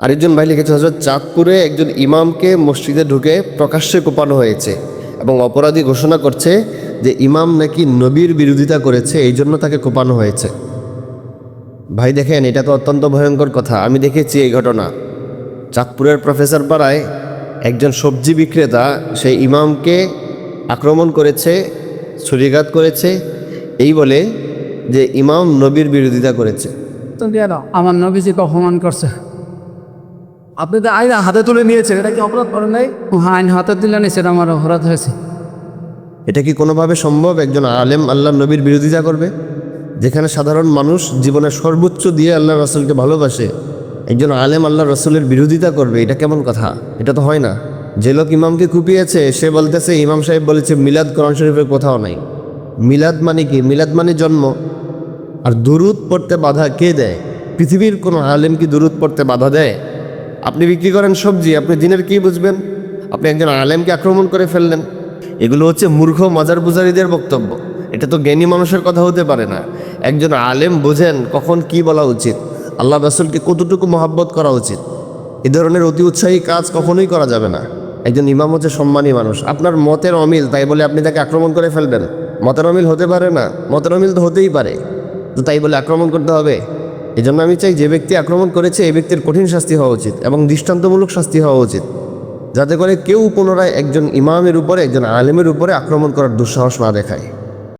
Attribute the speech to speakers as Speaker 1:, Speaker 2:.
Speaker 1: আরেকজন ভাই লিখেছে হজরত চাঁদপুরে একজন ইমামকে মসজিদে ঢুকে প্রকাশ্যে কোপানো হয়েছে এবং অপরাধী ঘোষণা করছে যে ইমাম নাকি নবীর বিরোধিতা করেছে, এই জন্য তাকে কোপানো হয়েছে। ভাই দেখেন, এটা তো অত্যন্ত ভয়ঙ্কর কথা। আমি দেখেছি এই ঘটনা। চাঁদপুরের প্রফেসর পাড়ায় একজন সবজি বিক্রেতা, সেই ইমামকে আক্রমণ করেছে ছুরিঘাত করেছে, এই বলে যে ইমাম নবীর বিরোধিতা করেছে।
Speaker 2: আমার নবীজিকে অপমান করছে। আপনি তো আইন হাতে তুলে নিয়েছেন এটা কি অপরাধ করেন নাই? আইন হাতে তুলে নিয়েছে এটা আমার অপরাধ হয়েছে।
Speaker 1: এটা কি কোনোভাবে সম্ভব? একজন আলেম আল্লাহ নবীর বিরোধিতা করবে? যেখানে সাধারণ মানুষ জীবনের সর্বোচ্চ দিয়ে আল্লাহ রসুলকে ভালোবাসে একজন আলেম আল্লাহ রসুলের বিরোধিতা করবে এটা কেমন কথা? এটা তো হয় না। যে লোক ইমামকে কুপিয়েছে সে বলতেছে ইমাম সাহেব বলেছে মিলাদ কোরআন শরীফের কোথাও নাই। মিলাদ মানে কি? মিলাদ মানে জন্ম। আর দুরুদ পড়তে বাধা কে দেয়? পৃথিবীর কোনো আলেম কি দুরুদ পড়তে বাধা দেয়? আপনি বিক্রি করেন সবজি, আপনি দিনের কি বুঝবেন? আপনি একজন আলেমকে আক্রমণ করে ফেললেন। এগুলো হচ্ছে মূর্খ মাজার পূজারীদের বক্তব্য। এটা তো জ্ঞানী মানুষের কথা হতে পারে না। একজন আলেম বোঝেন কখন কি বলা উচিত। আল্লাহ রাসুলকে কতটুকু মহাব্বত করা উচিত। এ ধরনের অতি উৎসাহী কাজ কখনোই করা যাবে না। একজন ইমাম হচ্ছে সম্মানী মানুষ। আপনার মতের অমিল, তাই বলে আপনি তাকে আক্রমণ করে ফেলবেন। মতের অমিল হতে পারে না। মতের অমিল তো হতেই পারে। তো তাই বলে আক্রমণ করতে হবে? এই জন্য আমি চাই যে ব্যক্তি আক্রমণ করেছে, এই ব্যক্তির কঠিন শাস্তি হওয়া উচিত এবং দৃষ্টান্তমূলক শাস্তি হওয়া উচিত। যাতে করে কেউ পুনরায় একজন ইমামের উপরে, একজন আলেমের উপরে আক্রমণ করার দুঃসাহস না দেখায়।